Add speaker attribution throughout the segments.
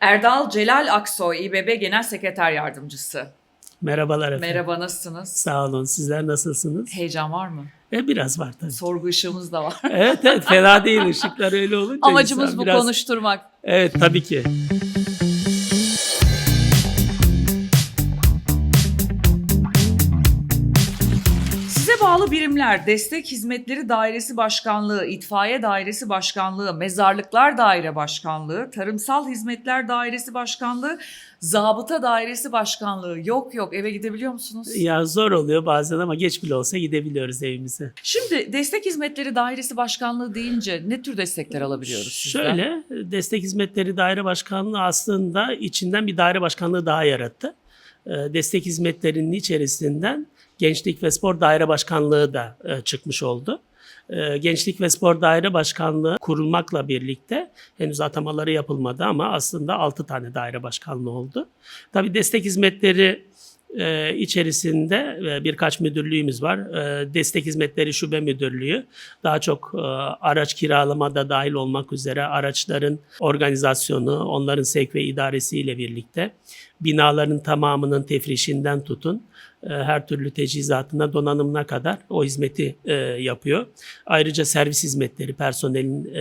Speaker 1: Erdal Celal Aksoy, İBB Genel Sekreter Yardımcısı.
Speaker 2: Merhabalar efendim.
Speaker 1: Merhaba, nasılsınız?
Speaker 2: Sağ olun. Sizler nasılsınız?
Speaker 1: Heyecan var mı?
Speaker 2: E, biraz var tabii.
Speaker 1: Sorgu ışığımız da var.
Speaker 2: evet evet fena değil ışıklar öyle olunca.
Speaker 1: Amacımız bu
Speaker 2: biraz...
Speaker 1: konuşturmak.
Speaker 2: Evet tabii ki.
Speaker 1: Birimler, Destek Hizmetleri Dairesi Başkanlığı, İtfaiye Dairesi Başkanlığı, Mezarlıklar Daire Başkanlığı, Tarımsal Hizmetler Dairesi Başkanlığı, Zabıta Dairesi Başkanlığı. Yok yok eve gidebiliyor musunuz?
Speaker 2: Ya zor oluyor bazen ama geç bile olsa gidebiliyoruz evimize.
Speaker 1: Şimdi Destek Hizmetleri Dairesi Başkanlığı deyince ne tür destekler alabiliyoruz sizden?
Speaker 2: Şöyle Destek Hizmetleri Daire Başkanlığı aslında içinden bir daire başkanlığı daha yarattı. E, Destek hizmetlerinin içerisinden Gençlik ve Spor Daire Başkanlığı da e, çıkmış oldu. E, Gençlik ve Spor Daire Başkanlığı kurulmakla birlikte henüz atamaları yapılmadı ama aslında 6 tane daire başkanlığı oldu. Tabii destek hizmetleri e, içerisinde e, birkaç müdürlüğümüz var. E, Destek Hizmetleri Şube Müdürlüğü daha çok e, araç kiralamada dahil olmak üzere araçların organizasyonu, onların sevk ve idaresiyle birlikte binaların tamamının tefrişinden tutun her türlü tecihizatına, donanımına kadar o hizmeti e, yapıyor. Ayrıca servis hizmetleri, personelin e,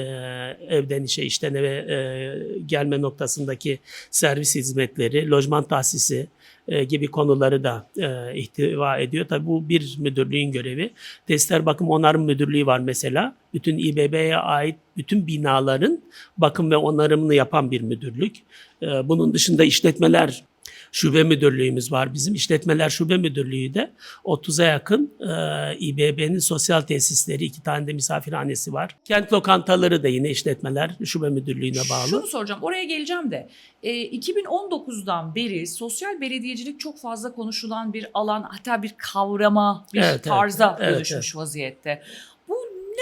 Speaker 2: evden işe, işten eve e, gelme noktasındaki servis hizmetleri, lojman tahsisi e, gibi konuları da e, ihtiva ediyor. Tabii bu bir müdürlüğün görevi. Testler Bakım Onarım Müdürlüğü var mesela. Bütün İBB'ye ait bütün binaların bakım ve onarımını yapan bir müdürlük. E, bunun dışında işletmeler şube müdürlüğümüz var bizim. İşletmeler Şube Müdürlüğü de 30'a yakın e, İBB'nin sosyal tesisleri, iki tane de misafirhanesi var. Kent lokantaları da yine işletmeler Şube Müdürlüğü'ne bağlı.
Speaker 1: Şunu soracağım, oraya geleceğim de. E, 2019'dan beri sosyal belediyecilik çok fazla konuşulan bir alan, hatta bir kavrama, bir
Speaker 2: Evet, evet.
Speaker 1: tarza
Speaker 2: Evet,
Speaker 1: dönüşmüş vaziyette.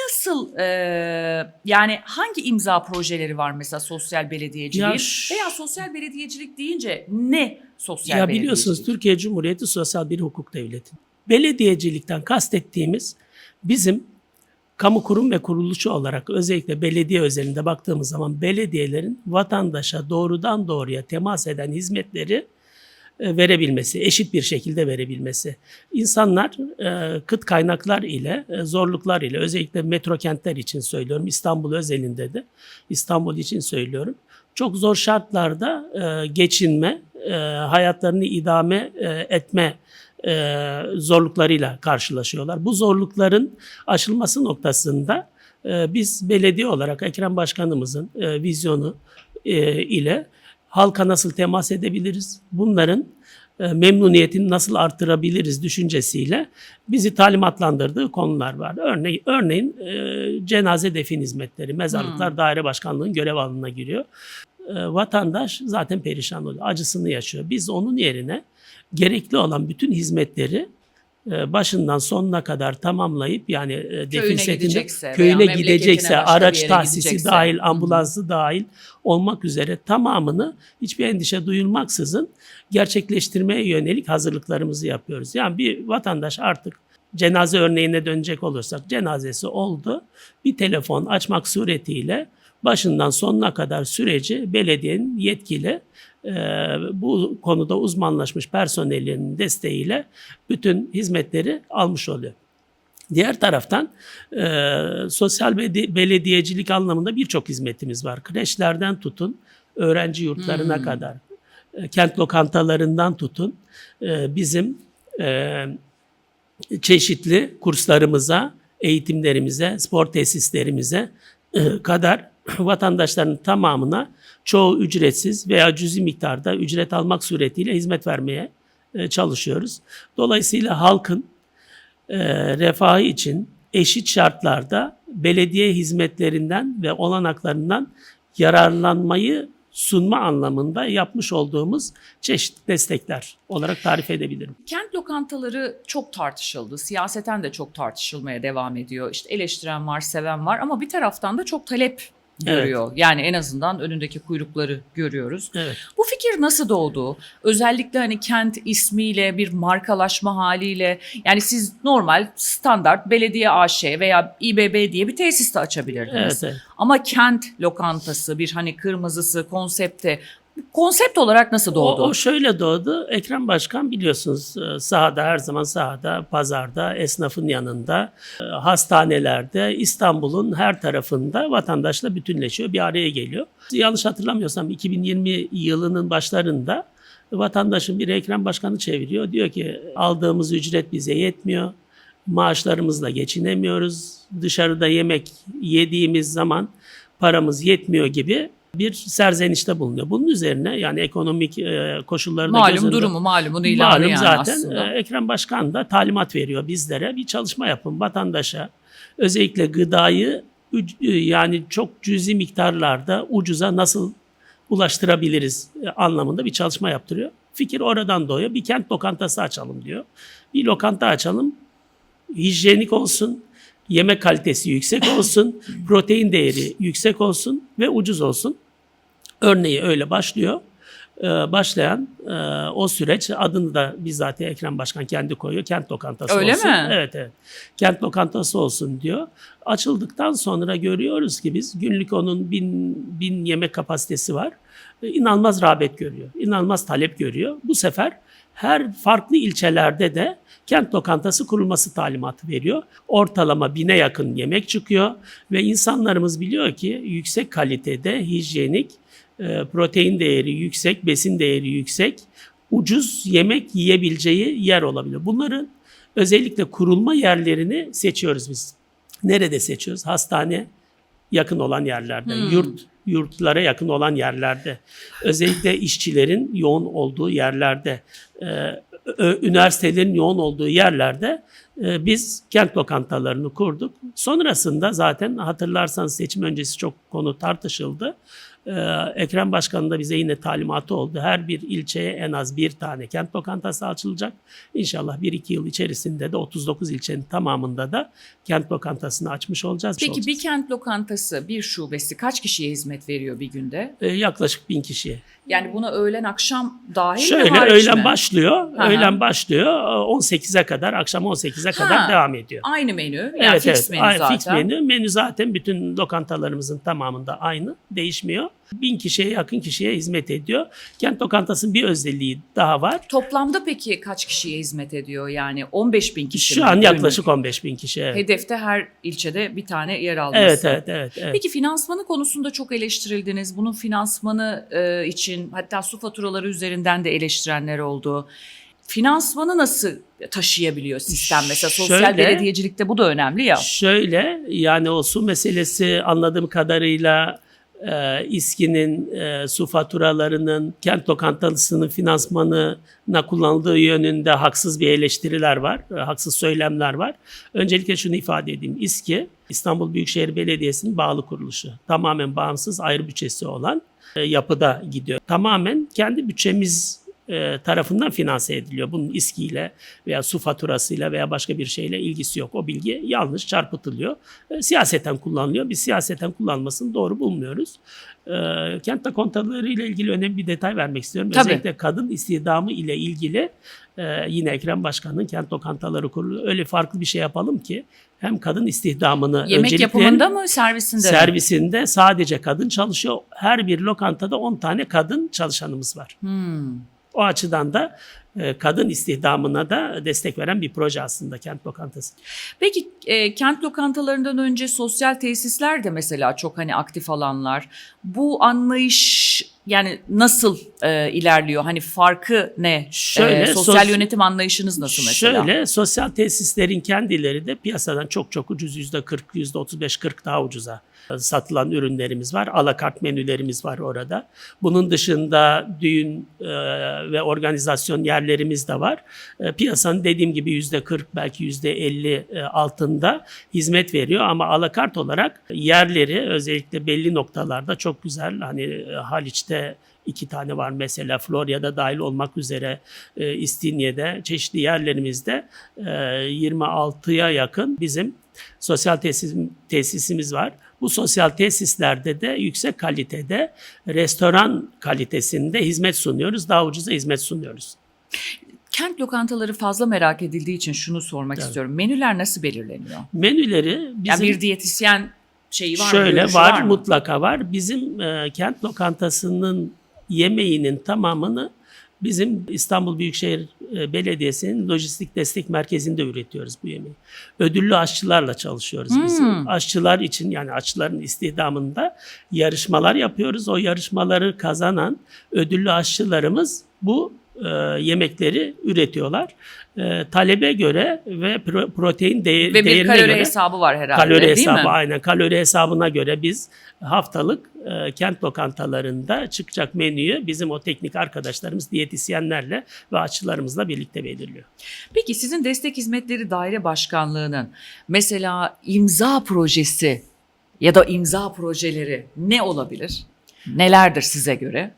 Speaker 1: Nasıl, e, yani hangi imza projeleri var mesela sosyal belediyeciliğin?
Speaker 2: Ya
Speaker 1: Veya sosyal belediyecilik deyince ne sosyal
Speaker 2: Ya biliyorsunuz Türkiye Cumhuriyeti sosyal bir hukuk devleti. Belediyecilikten kastettiğimiz bizim kamu kurum ve kuruluşu olarak özellikle belediye özelinde baktığımız zaman belediyelerin vatandaşa doğrudan doğruya temas eden hizmetleri verebilmesi, eşit bir şekilde verebilmesi. İnsanlar e, kıt kaynaklar ile, e, zorluklar ile özellikle metro kentler için söylüyorum, İstanbul özelinde de İstanbul için söylüyorum. Çok zor şartlarda e, geçinme, e, hayatlarını idame e, etme e, zorluklarıyla karşılaşıyorlar. Bu zorlukların aşılması noktasında e, biz belediye olarak Ekrem Başkanımızın e, vizyonu e, ile halka nasıl temas edebiliriz? Bunların e, memnuniyetini nasıl artırabiliriz düşüncesiyle bizi talimatlandırdığı konular var. Örneğin, örneğin cenaze defin hizmetleri, mezarlıklar daire başkanlığının görev alanına giriyor. E, vatandaş zaten perişan oluyor, acısını yaşıyor. Biz onun yerine gerekli olan bütün hizmetleri başından sonuna kadar tamamlayıp yani e, defin setinde köyüne gidecekse, araç tahsisi
Speaker 1: gidecekse.
Speaker 2: dahil, ambulansı dahil olmak üzere tamamını hiçbir endişe duyulmaksızın gerçekleştirmeye yönelik hazırlıklarımızı yapıyoruz. Yani bir vatandaş artık cenaze örneğine dönecek olursak cenazesi oldu. Bir telefon açmak suretiyle başından sonuna kadar süreci belediyenin yetkili e, bu konuda uzmanlaşmış personelinin desteğiyle bütün hizmetleri almış oluyor. Diğer taraftan e, sosyal belediyecilik anlamında birçok hizmetimiz var. Kreşlerden tutun, öğrenci yurtlarına
Speaker 1: Hmm.
Speaker 2: kadar, e, kent lokantalarından tutun, e, bizim e, çeşitli kurslarımıza, eğitimlerimize, spor tesislerimize e, kadar vatandaşların tamamına çoğu ücretsiz veya cüzi miktarda ücret almak suretiyle hizmet vermeye e, çalışıyoruz. Dolayısıyla halkın e, refahı için eşit şartlarda belediye hizmetlerinden ve olanaklarından yararlanmayı sunma anlamında yapmış olduğumuz çeşitli destekler olarak tarif edebilirim.
Speaker 1: Kent lokantaları çok tartışıldı. Siyaseten de çok tartışılmaya devam ediyor. İşte eleştiren var, seven var ama bir taraftan da çok talep görüyor. Yani en azından önündeki kuyrukları görüyoruz.
Speaker 2: Evet.
Speaker 1: Bu fikir nasıl doğdu? Özellikle hani kent ismiyle bir markalaşma haliyle yani siz normal standart belediye AŞ veya İBB diye bir tesis de açabilirdiniz.
Speaker 2: Evet, evet.
Speaker 1: Ama kent lokantası bir hani kırmızısı konsepte Konsept olarak nasıl doğdu?
Speaker 2: O, o şöyle doğdu. Ekrem Başkan biliyorsunuz e, sahada her zaman sahada, pazarda, esnafın yanında, e, hastanelerde, İstanbul'un her tarafında vatandaşla bütünleşiyor, bir araya geliyor. Yanlış hatırlamıyorsam 2020 yılının başlarında vatandaşın bir Ekrem Başkan'ı çeviriyor. Diyor ki aldığımız ücret bize yetmiyor. Maaşlarımızla geçinemiyoruz. Dışarıda yemek yediğimiz zaman paramız yetmiyor gibi bir serzenişte bulunuyor. Bunun üzerine yani ekonomik e, koşulları da
Speaker 1: Malum durumu, malumun ilanı
Speaker 2: Malum
Speaker 1: yani
Speaker 2: zaten
Speaker 1: aslında.
Speaker 2: e, Ekrem Başkan da talimat veriyor bizlere. Bir çalışma yapın vatandaşa. Özellikle gıdayı üc- e, yani çok cüzi miktarlarda ucuza nasıl ulaştırabiliriz e, anlamında bir çalışma yaptırıyor. Fikir oradan doğuyor. Bir kent lokantası açalım diyor. Bir lokanta açalım. Hijyenik olsun, yemek kalitesi yüksek olsun, protein değeri yüksek olsun ve ucuz olsun. Örneği öyle başlıyor. Ee, başlayan e, o süreç adını da bizzat Ekrem Başkan kendi koyuyor. Kent lokantası
Speaker 1: Öyle
Speaker 2: olsun.
Speaker 1: mi?
Speaker 2: Evet evet. Kent lokantası olsun diyor. Açıldıktan sonra görüyoruz ki biz günlük onun bin, bin yemek kapasitesi var. Ee, İnanılmaz rağbet görüyor. İnanılmaz talep görüyor. Bu sefer her farklı ilçelerde de kent lokantası kurulması talimatı veriyor. Ortalama bine yakın yemek çıkıyor ve insanlarımız biliyor ki yüksek kalitede, hijyenik, e, protein değeri yüksek, besin değeri yüksek, ucuz yemek yiyebileceği yer olabilir. Bunların özellikle kurulma yerlerini seçiyoruz biz. Nerede seçiyoruz? Hastane yakın olan yerlerde,
Speaker 1: Hmm.
Speaker 2: yurt yurtlara yakın olan yerlerde, özellikle işçilerin yoğun olduğu yerlerde, e, ö- üniversitelerin yoğun olduğu yerlerde e, biz kent lokantalarını kurduk. Sonrasında zaten hatırlarsanız seçim öncesi çok konu tartışıldı. Ee, Ekrem Başkan'ın da bize yine talimatı oldu. Her bir ilçeye en az bir tane kent lokantası açılacak. İnşallah 1-2 yıl içerisinde de 39 ilçenin tamamında da kent lokantasını açmış olacağız.
Speaker 1: Peki
Speaker 2: olacağız.
Speaker 1: bir kent lokantası, bir şubesi kaç kişiye hizmet veriyor bir günde?
Speaker 2: Ee, yaklaşık bin kişiye.
Speaker 1: Yani buna öğlen akşam dahil mi
Speaker 2: Şöyle öğlen
Speaker 1: mi?
Speaker 2: başlıyor.
Speaker 1: Aha.
Speaker 2: Öğlen başlıyor. 18'e kadar, akşam 18'e kadar
Speaker 1: Ha.
Speaker 2: devam ediyor.
Speaker 1: Aynı menü. Yani
Speaker 2: evet
Speaker 1: fix
Speaker 2: evet.
Speaker 1: menü zaten.
Speaker 2: Fix menü. Menü zaten bütün lokantalarımızın tamamında aynı. Değişmiyor. Bin kişiye yakın kişiye hizmet ediyor. Kent lokantasının bir özelliği daha var.
Speaker 1: Toplamda peki kaç kişiye hizmet ediyor? Yani 15 bin kişi
Speaker 2: Şu
Speaker 1: mi
Speaker 2: an yaklaşık 15 bin kişi. Evet.
Speaker 1: Hedefte her ilçede bir tane yer alması.
Speaker 2: Evet, evet, evet, evet.
Speaker 1: Peki finansmanı konusunda çok eleştirildiniz. Bunun finansmanı e, için hatta su faturaları üzerinden de eleştirenler oldu. Finansmanı nasıl taşıyabiliyor sistem mesela? Sosyal
Speaker 2: Şöyle-
Speaker 1: belediyecilikte bu da önemli ya.
Speaker 2: Şöyle yani o su meselesi anladığım kadarıyla e, İSKİ'nin e, su faturalarının kent lokantasının finansmanına kullanıldığı yönünde haksız bir eleştiriler var, e, haksız söylemler var. Öncelikle şunu ifade edeyim. İSKİ İstanbul Büyükşehir Belediyesi'nin bağlı kuruluşu. Tamamen bağımsız ayrı bütçesi olan e, yapıda gidiyor. Tamamen kendi bütçemiz e, tarafından finanse ediliyor. Bunun İSKİ veya su faturasıyla veya başka bir şeyle ilgisi yok. O bilgi yanlış çarpıtılıyor. E, siyaseten kullanılıyor. Biz siyaseten kullanmasını doğru bulmuyoruz. E, kent lokantaları ile ilgili önemli bir detay vermek istiyorum.
Speaker 1: Tabii.
Speaker 2: Özellikle kadın istihdamı ile ilgili e, yine Ekrem Başkan'ın kent lokantaları kurulu öyle farklı bir şey yapalım ki hem kadın istihdamını
Speaker 1: Yemek yapımında mı servisinde mi?
Speaker 2: servisinde sadece kadın çalışıyor. Her bir lokantada 10 tane kadın çalışanımız var.
Speaker 1: Hmm.
Speaker 2: O açıdan da e, kadın istihdamına da destek veren bir proje aslında kent lokantası.
Speaker 1: Peki e, kent lokantalarından önce sosyal tesisler de mesela çok hani aktif alanlar. Bu anlayış yani nasıl e, ilerliyor? Hani farkı ne?
Speaker 2: Şöyle,
Speaker 1: E, sosyal
Speaker 2: sos-
Speaker 1: yönetim anlayışınız nasıl mesela?
Speaker 2: Şöyle sosyal tesislerin kendileri de piyasadan çok çok ucuz yüzde 40, yüzde 35, 40 daha ucuza satılan ürünlerimiz var. Alakart menülerimiz var orada. Bunun dışında düğün e, ve organizasyon yerlerimiz de var. E, piyasanın dediğim gibi yüzde 40 belki yüzde 50 e, altında hizmet veriyor ama alakart olarak yerleri özellikle belli noktalarda çok güzel. Hani e, Haliç'te iki tane var mesela Florya'da dahil olmak üzere e, İstinye'de çeşitli yerlerimizde e, 26'ya yakın bizim sosyal tesis, tesisimiz var. Bu sosyal tesislerde de yüksek kalitede restoran kalitesinde hizmet sunuyoruz. Daha ucuza hizmet sunuyoruz.
Speaker 1: Kent lokantaları fazla merak edildiği için şunu sormak
Speaker 2: Evet.
Speaker 1: istiyorum. Menüler nasıl belirleniyor?
Speaker 2: Menüleri
Speaker 1: Yani
Speaker 2: bizim
Speaker 1: bir diyetisyen şeyi var
Speaker 2: şöyle
Speaker 1: görüşü
Speaker 2: var,
Speaker 1: mı?
Speaker 2: mutlaka var. Bizim e, kent lokantasının yemeğinin tamamını bizim İstanbul Büyükşehir e, Belediyesi'nin lojistik destek merkezinde üretiyoruz bu yemeği. Ödüllü aşçılarla çalışıyoruz biz.
Speaker 1: Hmm.
Speaker 2: Aşçılar için yani aşçıların istihdamında yarışmalar yapıyoruz. O yarışmaları kazanan ödüllü aşçılarımız bu e, yemekleri üretiyorlar. E, talebe göre ve pro- protein değer,
Speaker 1: Ve
Speaker 2: değerine
Speaker 1: kalori
Speaker 2: göre
Speaker 1: hesabı var herhalde
Speaker 2: kalori
Speaker 1: değil
Speaker 2: hesabı
Speaker 1: mi?
Speaker 2: aynen kalori hesabına göre biz haftalık e, kent lokantalarında çıkacak menüyü bizim o teknik arkadaşlarımız diyetisyenlerle ve aşçılarımızla birlikte belirliyor.
Speaker 1: Peki sizin destek hizmetleri daire başkanlığının mesela imza projesi ya da imza projeleri ne olabilir? Nelerdir size göre?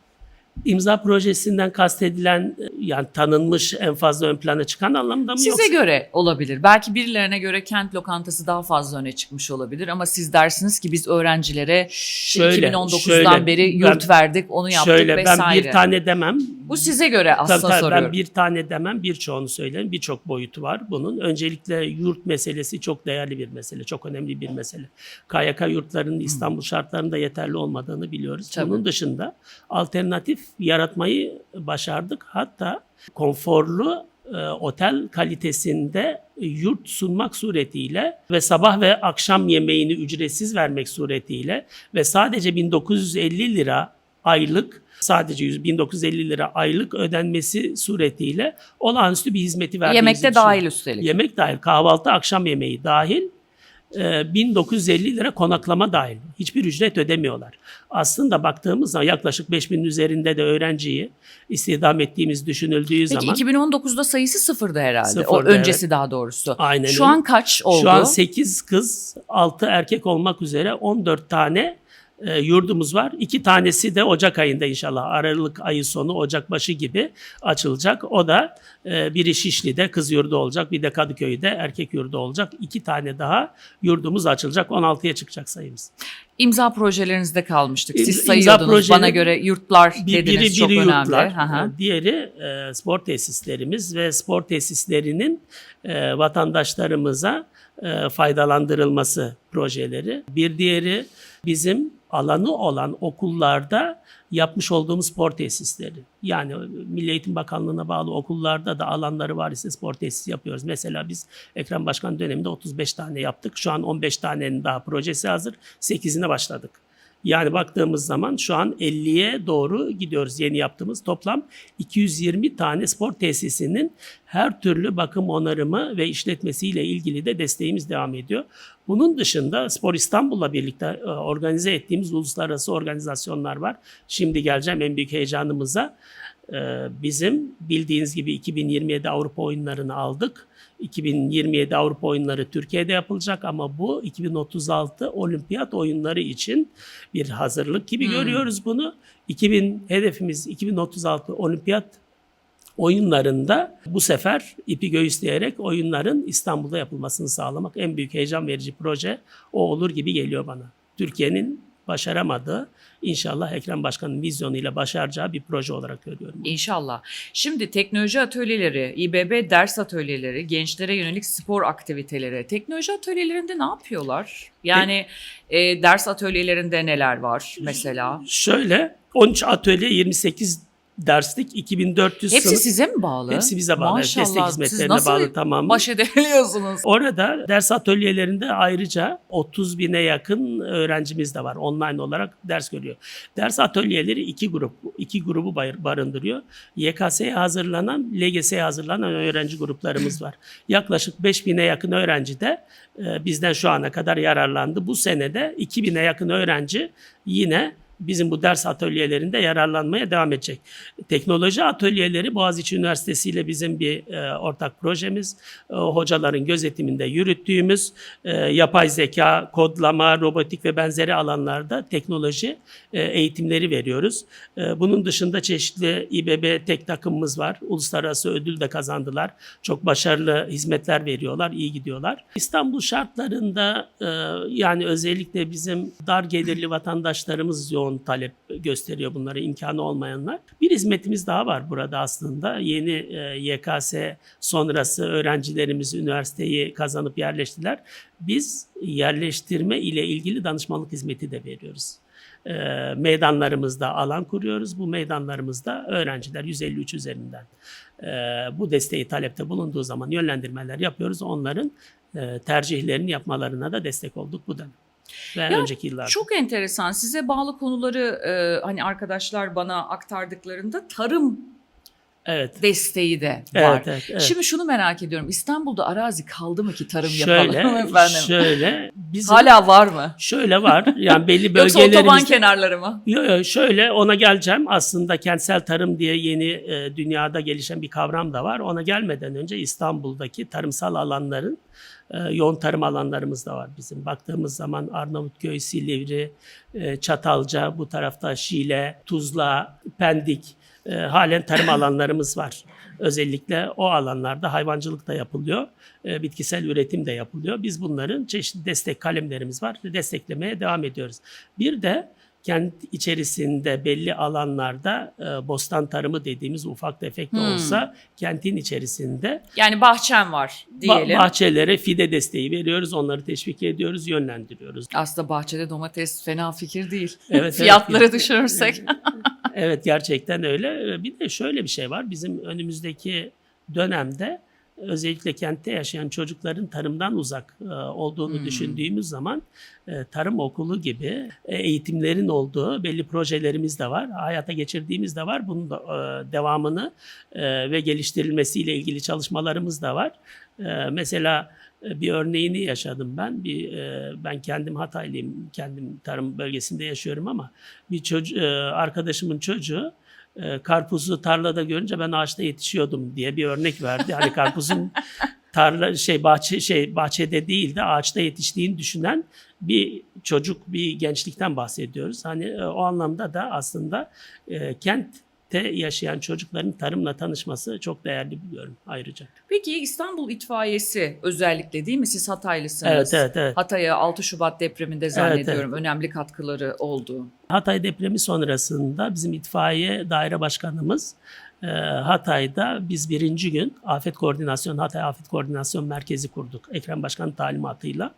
Speaker 2: İmza projesinden kastedilen e, yani tanınmış en fazla ön plana çıkan anlamda mı
Speaker 1: Size
Speaker 2: yoksa?
Speaker 1: göre olabilir. Belki birilerine göre kent lokantası daha fazla öne çıkmış olabilir ama siz dersiniz ki biz öğrencilere
Speaker 2: Şöyle,
Speaker 1: 2019'dan
Speaker 2: şöyle,
Speaker 1: beri yurt
Speaker 2: ben-
Speaker 1: verdik, onu yaptık
Speaker 2: Şöyle
Speaker 1: vesaire.
Speaker 2: ben bir tane demem.
Speaker 1: Bu size göre aslında
Speaker 2: Tabii, tabii,
Speaker 1: soruyorum.
Speaker 2: ben bir tane demem birçoğunu söylerim. Birçok boyutu var bunun. Öncelikle yurt meselesi çok değerli bir mesele. Çok önemli bir mesele. KYK yurtlarının İstanbul şartlarında yeterli olmadığını biliyoruz.
Speaker 1: Tabii.
Speaker 2: Bunun dışında alternatif yaratmayı başardık. Hatta konforlu e, otel kalitesinde yurt sunmak suretiyle ve sabah ve akşam yemeğini ücretsiz vermek suretiyle ve sadece 1950 lira aylık sadece 100 1950 lira aylık ödenmesi suretiyle olağanüstü bir hizmeti verdiğimizi
Speaker 1: Yemekte
Speaker 2: düşünüyorum.
Speaker 1: dahil üstelik.
Speaker 2: Yemek dahil, kahvaltı, akşam yemeği dahil. e, 1950 lira konaklama dahil. Hiçbir ücret ödemiyorlar. Aslında baktığımız zaman yaklaşık 5000'in üzerinde de öğrenciyi istihdam ettiğimiz düşünüldüğü
Speaker 1: Peki
Speaker 2: zaman
Speaker 1: 2019'da sayısı sıfırdı herhalde. o
Speaker 2: Sıfırdı,
Speaker 1: öncesi daha doğrusu.
Speaker 2: Aynen
Speaker 1: Şu
Speaker 2: öyle.
Speaker 1: an kaç oldu?
Speaker 2: Şu an 8 kız, 6 erkek olmak üzere 14 tane e, yurdumuz var. İki tanesi de Ocak ayında inşallah Aralık ayı sonu Ocak başı gibi açılacak. O da e, biri Şişli'de kız yurdu olacak, bir de Kadıköy'de erkek yurdu olacak. İki tane daha yurdumuz açılacak. 16'ya çıkacak sayımız.
Speaker 1: İmza projelerinizde kalmıştık. Siz sayıyordunuz. Bana göre yurtlar
Speaker 2: Bir,
Speaker 1: dediniz
Speaker 2: biri
Speaker 1: çok
Speaker 2: biri
Speaker 1: önemli.
Speaker 2: yurtlar,
Speaker 1: hı.
Speaker 2: e, diğeri e, spor tesislerimiz ve spor tesislerinin e, vatandaşlarımıza e, faydalandırılması projeleri. Bir diğeri bizim alanı olan okullarda yapmış olduğumuz spor tesisleri. Yani Milli Eğitim Bakanlığı'na bağlı okullarda da alanları var ise spor tesisi yapıyoruz. Mesela biz Ekrem Başkan döneminde 35 tane yaptık. Şu an 15 tanenin daha projesi hazır. 8'ine başladık. Yani baktığımız zaman şu an 50'ye doğru gidiyoruz yeni yaptığımız toplam 220 tane spor tesisinin her türlü bakım onarımı ve işletmesiyle ilgili de desteğimiz devam ediyor. Bunun dışında Spor İstanbul'la birlikte e, organize ettiğimiz uluslararası organizasyonlar var. Şimdi geleceğim en büyük heyecanımıza. E, Bizim bildiğiniz gibi 2027 Avrupa oyunlarını aldık. 2027 Avrupa oyunları Türkiye'de yapılacak ama bu 2036 olimpiyat oyunları için bir hazırlık gibi
Speaker 1: Hmm.
Speaker 2: görüyoruz bunu. 2000 hedefimiz 2036 olimpiyat oyunlarında bu sefer ipi göğüsleyerek oyunların İstanbul'da yapılmasını sağlamak en büyük heyecan verici proje o olur gibi geliyor bana. Türkiye'nin başaramadığı inşallah Ekrem Başkan'ın vizyonuyla başaracağı bir proje olarak görüyorum.
Speaker 1: İnşallah. Şimdi teknoloji atölyeleri, İBB ders atölyeleri, gençlere yönelik spor aktiviteleri. Teknoloji atölyelerinde ne yapıyorlar? Yani e, ders atölyelerinde neler var mesela?
Speaker 2: Şöyle 13 atölye 28 derslik 2400
Speaker 1: Hepsi
Speaker 2: sınıf.
Speaker 1: size mi bağlı?
Speaker 2: Hepsi bize bağlı.
Speaker 1: Maşallah.
Speaker 2: Destek
Speaker 1: Siz
Speaker 2: hizmetlerine
Speaker 1: nasıl
Speaker 2: bağlı tamamı.
Speaker 1: baş edebiliyorsunuz?
Speaker 2: Orada ders atölyelerinde ayrıca 30 bine yakın öğrencimiz de var. Online olarak ders görüyor. Ders atölyeleri iki grup, iki grubu bar- barındırıyor. YKS'ye hazırlanan, LGS'ye hazırlanan öğrenci gruplarımız var. Yaklaşık 5 bine yakın öğrenci de e, bizden şu ana kadar yararlandı. Bu senede 2 bine yakın öğrenci yine bizim bu ders atölyelerinde yararlanmaya devam edecek. Teknoloji atölyeleri Boğaziçi Üniversitesi ile bizim bir e, ortak projemiz. E, hocaların gözetiminde yürüttüğümüz e, yapay zeka, kodlama, robotik ve benzeri alanlarda teknoloji e, eğitimleri veriyoruz. E, bunun dışında çeşitli İBB tek takımımız var. Uluslararası ödül de kazandılar. Çok başarılı hizmetler veriyorlar, iyi gidiyorlar. İstanbul şartlarında e, yani özellikle bizim dar gelirli vatandaşlarımız yoğun talep gösteriyor bunlara imkanı olmayanlar. Bir hizmetimiz daha var burada aslında. Yeni e, YKS sonrası öğrencilerimiz üniversiteyi kazanıp yerleştiler. Biz yerleştirme ile ilgili danışmanlık hizmeti de veriyoruz. e, meydanlarımızda alan kuruyoruz. Bu meydanlarımızda öğrenciler 153 üzerinden e, bu desteği talepte bulunduğu zaman yönlendirmeler yapıyoruz. Onların tercihlerini yapmalarına da destek olduk bu dönem. Ve
Speaker 1: Ya,
Speaker 2: önceki yıllarda.
Speaker 1: Çok enteresan. Size bağlı konuları e, hani arkadaşlar bana aktardıklarında tarım
Speaker 2: Evet.
Speaker 1: desteği de var.
Speaker 2: Evet, evet, evet.
Speaker 1: Şimdi şunu merak ediyorum. İstanbul'da arazi kaldı mı ki tarım
Speaker 2: şöyle,
Speaker 1: yapalım efendim?
Speaker 2: şöyle bizim
Speaker 1: Hala var mı?
Speaker 2: şöyle var. Yani belli
Speaker 1: Yoksa otoban
Speaker 2: bölgelerimizde
Speaker 1: kenarları mı?
Speaker 2: Yo, yo, şöyle ona geleceğim. Aslında kentsel tarım diye yeni e, dünyada gelişen bir kavram da var. Ona gelmeden önce İstanbul'daki tarımsal alanların e, yoğun tarım alanlarımız da var bizim. Baktığımız zaman Arnavutköy, Silivri, e, Çatalca, bu tarafta Şile, Tuzla, Pendik e, halen tarım alanlarımız var. Özellikle o alanlarda hayvancılık da yapılıyor, e, bitkisel üretim de yapılıyor. Biz bunların çeşitli destek kalemlerimiz var desteklemeye devam ediyoruz. Bir de kent içerisinde belli alanlarda e, bostan tarımı dediğimiz ufak tefek de
Speaker 1: Hmm.
Speaker 2: olsa kentin içerisinde
Speaker 1: Yani bahçem var diyelim.
Speaker 2: bahçelere fide desteği veriyoruz, onları teşvik ediyoruz, yönlendiriyoruz.
Speaker 1: Aslında bahçede domates fena fikir değil.
Speaker 2: Evet,
Speaker 1: Fiyatları
Speaker 2: evet.
Speaker 1: düşürürsek.
Speaker 2: Evet gerçekten öyle. Bir de şöyle bir şey var. Bizim önümüzdeki dönemde özellikle kentte yaşayan çocukların tarımdan uzak e, olduğunu
Speaker 1: Hmm.
Speaker 2: düşündüğümüz zaman e, tarım okulu gibi e, eğitimlerin olduğu belli projelerimiz de var. Hayata geçirdiğimiz de var. Bunun da devamını ve geliştirilmesiyle ilgili çalışmalarımız da var. Mesela bir örneğini yaşadım ben. Bir ben kendim Hataylıyım. Kendim tarım bölgesinde yaşıyorum ama bir çocuğu, arkadaşımın çocuğu e, karpuzu tarlada görünce ben ağaçta yetişiyordum diye bir örnek verdi. Hani karpuzun tarla şey bahçe şey bahçede değil de ağaçta yetiştiğini düşünen bir çocuk, bir gençlikten bahsediyoruz. Hani e, o anlamda da aslında e, kentte yaşayan çocukların tarımla tanışması çok değerli buluyorum ayrıca.
Speaker 1: Peki İstanbul İtfaiyesi özellikle değil mi? Siz Hataylısınız.
Speaker 2: Evet, evet, evet.
Speaker 1: Hatay'a 6 Şubat depreminde zannediyorum önemli katkıları oldu.
Speaker 2: Hatay depremi sonrasında bizim itfaiye daire başkanımız e, Hatay'da biz birinci gün Afet Koordinasyon, Hatay Afet Koordinasyon Merkezi kurduk. Ekrem Başkan'ın talimatıyla.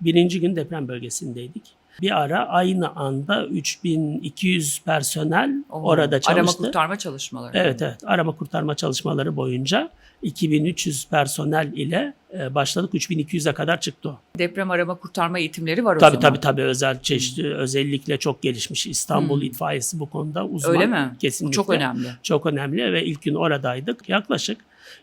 Speaker 2: Birinci gün deprem bölgesindeydik. Bir ara aynı anda 3200 personel
Speaker 1: Oo,
Speaker 2: orada
Speaker 1: Arama
Speaker 2: çalıştı.
Speaker 1: kurtarma çalışmaları.
Speaker 2: Evet evet arama kurtarma çalışmaları boyunca 2300 personel ile e, başladık 3200'e kadar çıktı o.
Speaker 1: Deprem arama kurtarma eğitimleri var o
Speaker 2: Tabii
Speaker 1: zaman.
Speaker 2: tabii tabii özel çeşitli özellikle çok gelişmiş İstanbul
Speaker 1: Hmm.
Speaker 2: itfaiyesi bu konuda uzman.
Speaker 1: Öyle mi? Bu
Speaker 2: Kesinlikle.
Speaker 1: çok önemli.
Speaker 2: Çok önemli ve ilk gün oradaydık. Yaklaşık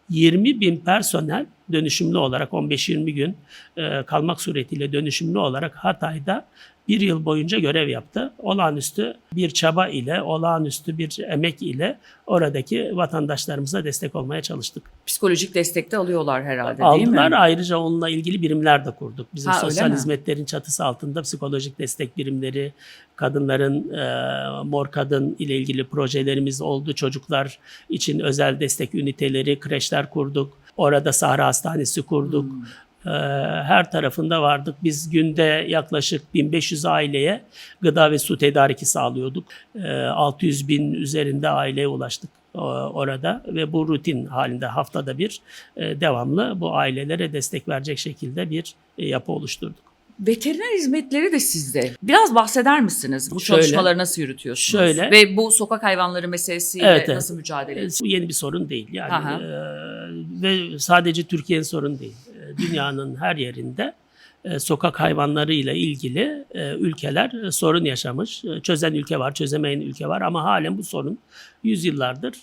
Speaker 2: 20 bin personel dönüşümlü olarak 15-20 gün e, kalmak suretiyle dönüşümlü olarak Hatay'da bir yıl boyunca görev yaptı. Olağanüstü bir çaba ile, olağanüstü bir emek ile oradaki vatandaşlarımıza destek olmaya çalıştık.
Speaker 1: Psikolojik destek de alıyorlar herhalde değil
Speaker 2: Aldılar.
Speaker 1: mi?
Speaker 2: Ayrıca onunla ilgili birimler de kurduk. Bizim
Speaker 1: Ha,
Speaker 2: sosyal hizmetlerin çatısı altında psikolojik destek birimleri, kadınların e, mor kadın ile ilgili projelerimiz oldu. Çocuklar için özel destek üniteleri, kreşler kurduk. Orada Sahra Hastanesi kurduk.
Speaker 1: Hmm.
Speaker 2: E, her tarafında vardık. Biz günde yaklaşık 1500 aileye gıda ve su tedariki sağlıyorduk. E, 600 bin üzerinde aileye ulaştık e, orada ve bu rutin halinde haftada bir e, devamlı bu ailelere destek verecek şekilde bir e, yapı oluşturduk.
Speaker 1: Veteriner hizmetleri de sizde. Biraz bahseder misiniz? Bu
Speaker 2: Şöyle.
Speaker 1: çalışmaları nasıl yürütüyorsunuz?
Speaker 2: Şöyle.
Speaker 1: Ve bu sokak hayvanları meselesiyle
Speaker 2: Evet,
Speaker 1: nasıl mücadele ediyorsunuz?
Speaker 2: Bu yeni bir sorun değil yani
Speaker 1: Aha.
Speaker 2: E, ve sadece Türkiye'nin sorunu değil. Dünyanın her yerinde e, sokak hayvanlarıyla ilgili e, ülkeler sorun yaşamış. E, Çözen ülke var, çözemeyen ülke var ama halen bu sorun yüzyıllardır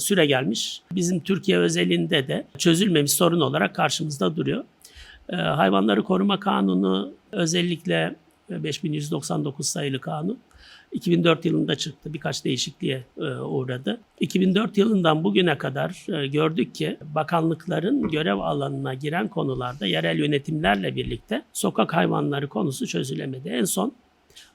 Speaker 2: süre gelmiş. Bizim Türkiye özelinde de çözülmemiş sorun olarak karşımızda duruyor. Hayvanları Koruma Kanunu özellikle 5199 sayılı kanun 2004 yılında çıktı. Birkaç değişikliğe e, uğradı. 2004 yılından bugüne kadar e, gördük ki bakanlıkların görev alanına giren konularda yerel yönetimlerle birlikte sokak hayvanları konusu çözülemedi. En son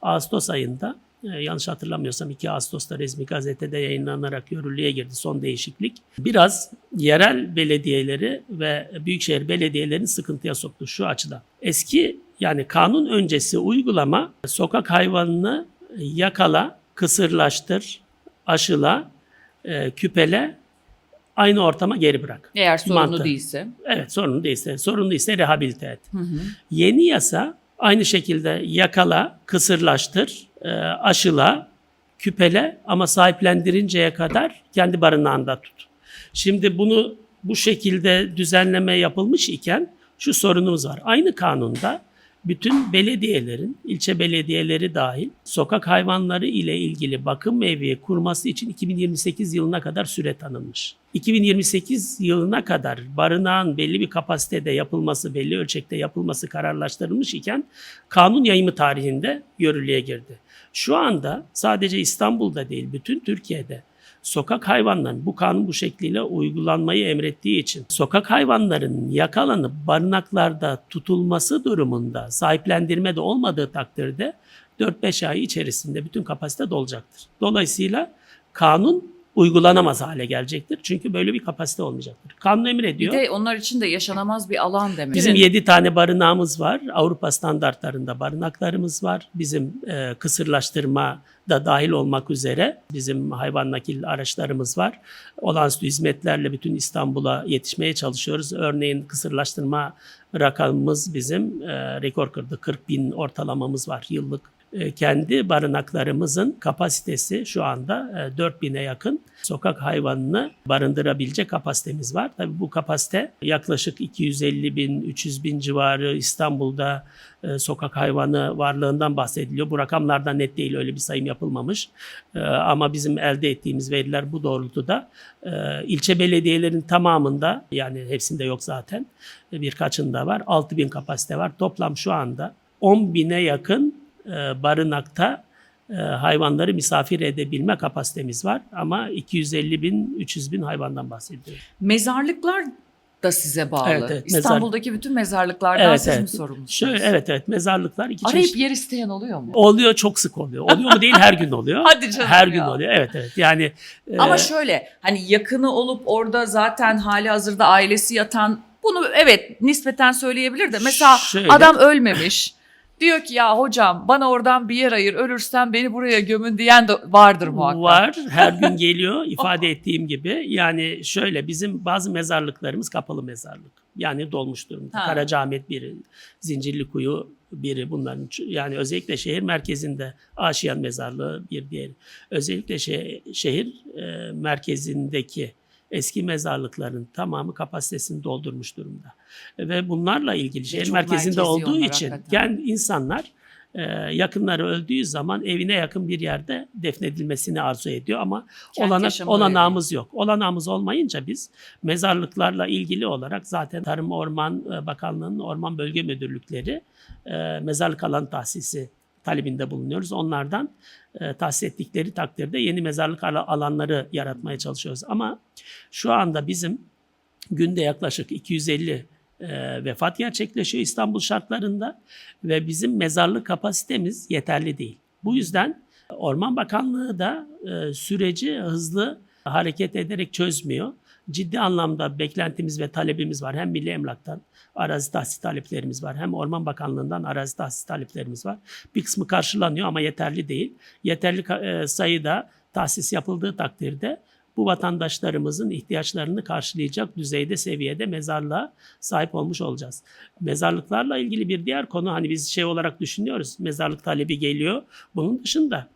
Speaker 2: Ağustos ayında e, yanlış hatırlamıyorsam 2 Ağustos'ta resmi gazetede yayınlanarak yürürlüğe girdi son değişiklik. Biraz yerel belediyeleri ve büyükşehir belediyelerini sıkıntıya soktu şu açıdan. Eski yani kanun öncesi uygulama sokak hayvanını yakala, kısırlaştır, aşıla, e, küpele, aynı ortama geri bırak.
Speaker 1: Eğer sorunlu
Speaker 2: Mantığı.
Speaker 1: değilse.
Speaker 2: Evet sorunlu değilse, sorunlu ise rehabilite et.
Speaker 1: Hı hı.
Speaker 2: Yeni yasa Aynı şekilde yakala, kısırlaştır, e, aşıla, küpele ama sahiplendirinceye kadar kendi barınağında tut. Şimdi bunu bu şekilde düzenleme yapılmış iken şu sorunumuz var. Aynı kanunda bütün belediyelerin, ilçe belediyeleri dahil sokak hayvanları ile ilgili bakım evi kurması için 2028 yılına kadar süre tanınmış. 2028 yılına kadar barınağın belli bir kapasitede yapılması, belli ölçekte yapılması kararlaştırılmış iken kanun yayımı tarihinde yürürlüğe girdi. Şu anda sadece İstanbul'da değil bütün Türkiye'de sokak hayvanların bu kanun bu şekliyle uygulanmayı emrettiği için sokak hayvanlarının yakalanıp barınaklarda tutulması durumunda sahiplendirme de olmadığı takdirde 4-5 ay içerisinde bütün kapasite dolacaktır. Dolayısıyla kanun uygulanamaz hale gelecektir. Çünkü böyle bir kapasite olmayacaktır. Kanun
Speaker 1: Bir
Speaker 2: emrediyor.
Speaker 1: de onlar için de yaşanamaz bir alan demek.
Speaker 2: Bizim 7 tane barınağımız var. Avrupa standartlarında barınaklarımız var. Bizim e, kısırlaştırma da dahil olmak üzere bizim hayvan nakil araçlarımız var. Olağanüstü hizmetlerle bütün İstanbul'a yetişmeye çalışıyoruz. Örneğin kısırlaştırma rakamımız bizim e, rekor kırdı. 40 bin ortalamamız var yıllık. E, kendi barınaklarımızın kapasitesi şu anda e, 4000'e yakın sokak hayvanını barındırabilecek kapasitemiz var. Tabii bu kapasite yaklaşık 250 bin, 300 bin civarı İstanbul'da e, sokak hayvanı varlığından bahsediliyor. Bu rakamlardan net değil öyle bir sayım yapılmamış. E, ama bizim elde ettiğimiz veriler bu doğrultuda. İlçe belediyelerin tamamında yani hepsinde yok zaten birkaçında var. 6 bin kapasite var. Toplam şu anda 10 bine yakın barınakta e, hayvanları misafir edebilme kapasitemiz var. Ama 250 bin, 300 bin hayvandan bahsediyoruz.
Speaker 1: Mezarlıklar da size bağlı.
Speaker 2: Evet, evet, mezar-
Speaker 1: İstanbul'daki bütün mezarlıklardan
Speaker 2: Evet,
Speaker 1: siz
Speaker 2: evet.
Speaker 1: mi sorumlusunuz?
Speaker 2: Şöyle, evet evet mezarlıklar iki
Speaker 1: Arayıp
Speaker 2: çeşit.
Speaker 1: yer isteyen oluyor mu?
Speaker 2: Oluyor çok sık oluyor. Oluyor mu değil her gün oluyor.
Speaker 1: Hadi canım
Speaker 2: Her
Speaker 1: ya.
Speaker 2: gün oluyor. Evet evet. Yani
Speaker 1: Ama
Speaker 2: e,
Speaker 1: şöyle hani yakını olup orada zaten hali hazırda ailesi yatan bunu evet nispeten söyleyebilir de mesela
Speaker 2: Şöyle.
Speaker 1: adam ölmemiş. Diyor ki ya hocam bana oradan bir yer ayır ölürsem beni buraya gömün diyen de vardır muhakkak.
Speaker 2: Var. Her gün geliyor ifade ettiğim gibi. Yani şöyle bizim bazı mezarlıklarımız kapalı mezarlık. Yani dolmuş durumda.
Speaker 1: Ha.
Speaker 2: Karacaahmet biri, Zincirlikuyu biri bunların. Yani özellikle şehir merkezinde Aşiyan Mezarlığı bir diğeri. Özellikle şe- şehir e, merkezindeki eski mezarlıkların tamamı kapasitesini doldurmuş durumda. Ve bunlarla ilgili şehir
Speaker 1: çok
Speaker 2: merkezinde
Speaker 1: merkezi
Speaker 2: olduğu için yani insanlar e, yakınları öldüğü zaman evine yakın bir yerde defnedilmesini arzu ediyor ama
Speaker 1: yaşamı
Speaker 2: olanağımız yok. Olanağımız olmayınca biz mezarlıklarla ilgili olarak zaten Tarım Orman e, Bakanlığı'nın Orman Bölge Müdürlükleri e, mezarlık alan tahsisi talebinde bulunuyoruz. Onlardan e, tahsis ettikleri takdirde yeni mezarlık ala- alanları yaratmaya çalışıyoruz. Ama şu anda bizim günde yaklaşık 250 e, vefat gerçekleşiyor İstanbul şartlarında ve bizim mezarlık kapasitemiz yeterli değil. Bu yüzden Orman Bakanlığı da e, süreci hızlı hareket ederek çözmüyor. Ciddi anlamda beklentimiz ve talebimiz var. Hem Milli Emlak'tan arazi tahsis taleplerimiz var. Hem Orman Bakanlığı'ndan arazi tahsis taleplerimiz var. Bir kısmı karşılanıyor ama yeterli değil. Yeterli e, sayıda tahsis yapıldığı takdirde bu vatandaşlarımızın ihtiyaçlarını karşılayacak düzeyde seviyede mezarlığa sahip olmuş olacağız. Mezarlıklarla ilgili bir diğer konu hani biz şey olarak düşünüyoruz. Mezarlık talebi geliyor. Bunun dışında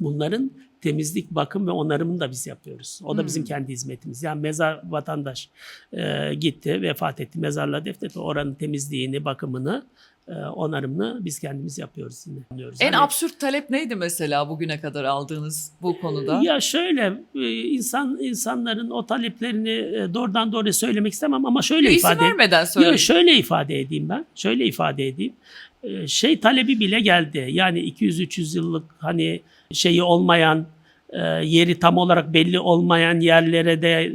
Speaker 2: bunların temizlik, bakım ve onarımını da biz yapıyoruz. O da
Speaker 1: Hmm.
Speaker 2: bizim kendi hizmetimiz. Yani mezar vatandaş e, gitti, vefat etti, mezarlığa defnetti. Oranın temizliğini, bakımını, e, onarımını biz kendimiz yapıyoruz yine.
Speaker 1: En
Speaker 2: Hani-
Speaker 1: absürt talep neydi mesela bugüne kadar aldığınız bu konuda?
Speaker 2: ya şöyle e, insan insanların o taleplerini e, doğrudan doğruya söylemek istemem ama şöyle
Speaker 1: İsim
Speaker 2: ifade
Speaker 1: vermeden söyle.
Speaker 2: Yok, şöyle ifade edeyim ben. Şöyle ifade edeyim. Ee, Şey talebi bile geldi. Yani 200-300 yıllık hani şeyi olmayan, e, yeri tam olarak belli olmayan yerlere de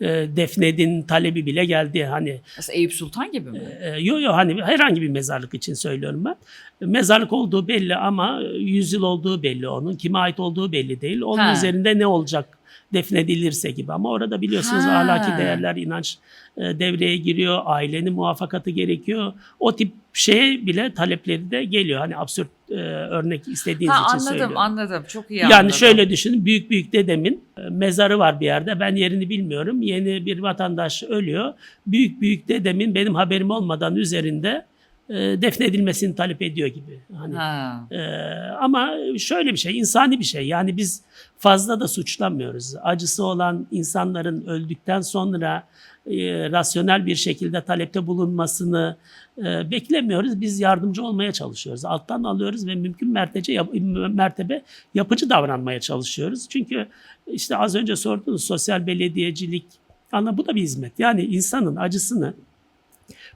Speaker 2: e, defnedin talebi bile geldi. Hani
Speaker 1: Mesela Eyüp Sultan gibi mi?
Speaker 2: e, yo yo hani herhangi bir mezarlık için söylüyorum ben. Mezarlık olduğu belli ama 100 yıl olduğu belli onun. Kime ait olduğu belli değil. Onun
Speaker 1: Ha.
Speaker 2: üzerinde ne olacak defnedilirse gibi ama orada biliyorsunuz
Speaker 1: Ha.
Speaker 2: ahlaki değerler, inanç e, devreye giriyor. Ailenin muvaffakatı gerekiyor. O tip şeye bile talepleri de geliyor. Hani absürt e, örnek istediğiniz
Speaker 1: Ha,
Speaker 2: için
Speaker 1: anladım
Speaker 2: söylüyorum.
Speaker 1: anladım çok iyi
Speaker 2: Yani
Speaker 1: anladım.
Speaker 2: şöyle düşünün büyük büyük dedemin e, mezarı var bir yerde ben yerini bilmiyorum yeni bir vatandaş ölüyor büyük büyük dedemin benim haberim olmadan üzerinde defnedilmesini talep ediyor gibi. Hani
Speaker 1: Ha.
Speaker 2: ee, ama şöyle bir şey, insani bir şey. Yani biz fazla da suçlamıyoruz. Acısı olan insanların öldükten sonra e, rasyonel bir şekilde talepte bulunmasını e, beklemiyoruz. Biz yardımcı olmaya çalışıyoruz. Alttan alıyoruz ve mümkün mertebe, yap- mertebe yapıcı davranmaya çalışıyoruz. Çünkü işte az önce sorduğunuz sosyal belediyecilik, ana bu da bir hizmet. Yani insanın acısını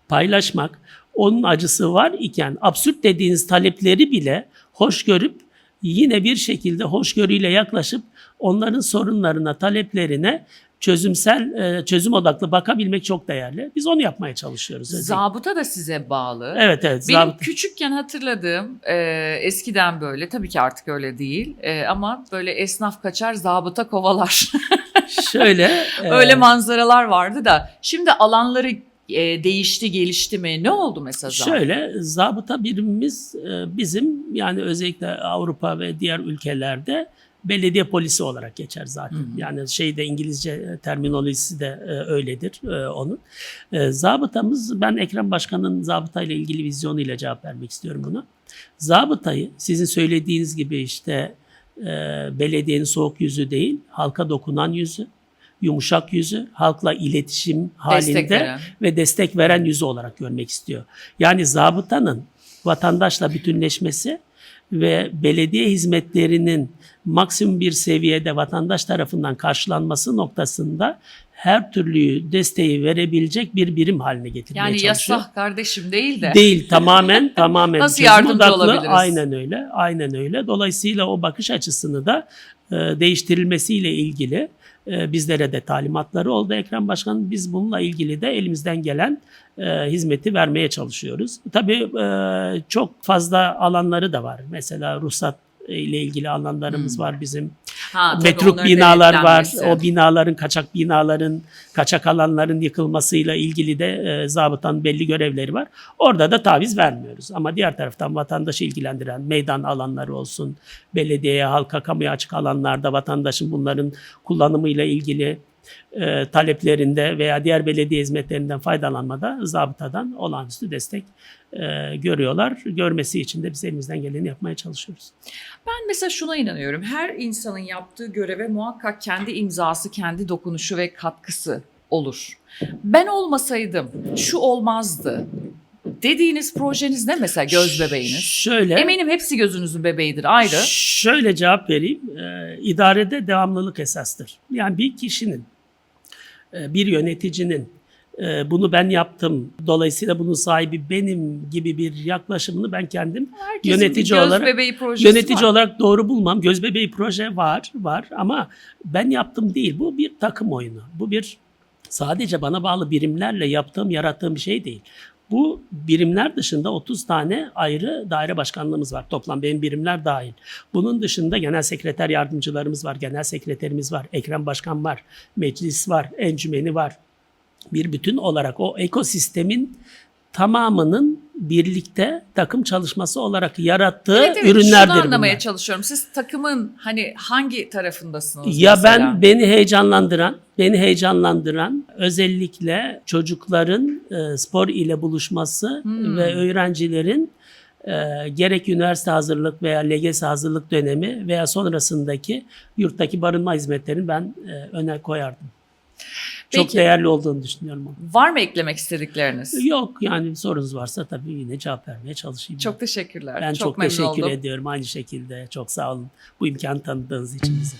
Speaker 2: paylaşmak, onun acısı var iken absürt dediğiniz talepleri bile hoş görüp yine bir şekilde hoşgörüyle yaklaşıp onların sorunlarına, taleplerine çözümsel, e, çözüm odaklı bakabilmek çok değerli. Biz onu yapmaya çalışıyoruz.
Speaker 1: Zabıta da size bağlı.
Speaker 2: Evet evet.
Speaker 1: Benim
Speaker 2: zabıta.
Speaker 1: küçükken hatırladığım e, eskiden böyle tabii ki artık öyle değil e, ama böyle esnaf kaçar zabıta kovalar
Speaker 2: Şöyle. e,
Speaker 1: öyle manzaralar vardı da şimdi alanları e, değişti gelişti mi ne oldu mesela?
Speaker 2: Şöyle zabıta birimimiz e, bizim yani özellikle Avrupa ve diğer ülkelerde belediye polisi olarak geçer zaten.
Speaker 1: Hı hı.
Speaker 2: Yani şeyde İngilizce terminolojisi de e, öyledir e, onun. E, Zabıtamız ben Ekrem Başkan'ın zabıtayla ilgili vizyonuyla cevap vermek istiyorum buna. Zabıtayı sizin söylediğiniz gibi işte e, belediyenin soğuk yüzü değil, halka dokunan yüzü, yumuşak yüzü, halkla iletişim halinde
Speaker 1: Destek veren.
Speaker 2: ve destek veren yüzü olarak görmek istiyor. Yani zabıtanın vatandaşla bütünleşmesi ve belediye hizmetlerinin maksimum bir seviyede vatandaş tarafından karşılanması noktasında her türlü desteği verebilecek bir birim haline getirmeye
Speaker 1: Yani
Speaker 2: çalışıyor.
Speaker 1: yasak kardeşim değil de.
Speaker 2: Değil tamamen tamamen
Speaker 1: Nasıl yardımcı
Speaker 2: odaklı.
Speaker 1: olabiliriz?
Speaker 2: Aynen öyle. Aynen öyle. Dolayısıyla o bakış açısını da e, değiştirilmesiyle ilgili bizlere de talimatları oldu Ekrem Başkan. Biz bununla ilgili de elimizden gelen e, hizmeti vermeye çalışıyoruz. Tabii e, çok fazla alanları da var. Mesela ruhsat ile ilgili alanlarımız
Speaker 1: Hmm.
Speaker 2: var bizim.
Speaker 1: Ha,
Speaker 2: Metruk binalar var. O binaların, kaçak binaların, kaçak alanların yıkılmasıyla ilgili de e, zabıtanın belli görevleri var. Orada da taviz vermiyoruz. Ama diğer taraftan vatandaşı ilgilendiren meydan alanları olsun, belediyeye, halka, kamuya açık alanlarda vatandaşın bunların kullanımıyla ilgili e, taleplerinde veya diğer belediye hizmetlerinden faydalanmada zabıtadan olağanüstü destek e, görüyorlar. Görmesi için de biz elimizden geleni yapmaya çalışıyoruz.
Speaker 1: Ben mesela şuna inanıyorum. Her insanın yaptığı göreve muhakkak kendi imzası, kendi dokunuşu ve katkısı olur. Ben olmasaydım şu olmazdı. Dediğiniz projeniz ne mesela göz bebeğiniz?
Speaker 2: Şöyle.
Speaker 1: Eminim hepsi gözünüzün bebeğidir ayrı.
Speaker 2: Şöyle cevap vereyim. Ee, idarede devamlılık esastır. Yani bir kişinin, e, bir yöneticinin e, bunu ben yaptım, dolayısıyla bunun sahibi benim gibi bir yaklaşımını ben kendim
Speaker 1: Herkesin
Speaker 2: yönetici
Speaker 1: göz
Speaker 2: olarak-
Speaker 1: bebeği projesi
Speaker 2: yönetici
Speaker 1: var.
Speaker 2: olarak doğru bulmam. Gözbebeği proje var, var ama ben yaptım değil. Bu bir takım oyunu. Bu bir sadece bana bağlı birimlerle yaptığım, yarattığım bir şey değil. Bu birimler dışında 30 tane ayrı daire başkanlığımız var. Toplam benim birimler dahil. Bunun dışında genel sekreter yardımcılarımız var, genel sekreterimiz var, Ekrem Başkan var, meclis var, encümeni var. Bir bütün olarak o ekosistemin tamamının birlikte takım çalışması olarak yarattığı
Speaker 1: Evet, evet,
Speaker 2: ürünlerdir
Speaker 1: şunu anlamaya
Speaker 2: bunlar.
Speaker 1: çalışıyorum. Siz takımın hani hangi tarafındasınız
Speaker 2: Ya
Speaker 1: mesela?
Speaker 2: ben beni heyecanlandıran, beni heyecanlandıran özellikle çocukların e, spor ile buluşması
Speaker 1: Hmm.
Speaker 2: ve öğrencilerin e, gerek üniversite hazırlık veya LGS hazırlık dönemi veya sonrasındaki yurttaki barınma hizmetlerini ben e, öne koyardım. Çok
Speaker 1: Peki.
Speaker 2: değerli olduğunu düşünüyorum. onu.
Speaker 1: Var mı eklemek istedikleriniz?
Speaker 2: Yok yani sorunuz varsa tabii yine cevap vermeye çalışayım.
Speaker 1: Çok teşekkürler.
Speaker 2: ben çok,
Speaker 1: memnun
Speaker 2: teşekkür
Speaker 1: oldum.
Speaker 2: ediyorum aynı şekilde. Çok sağ olun bu imkanı tanıdığınız için bize.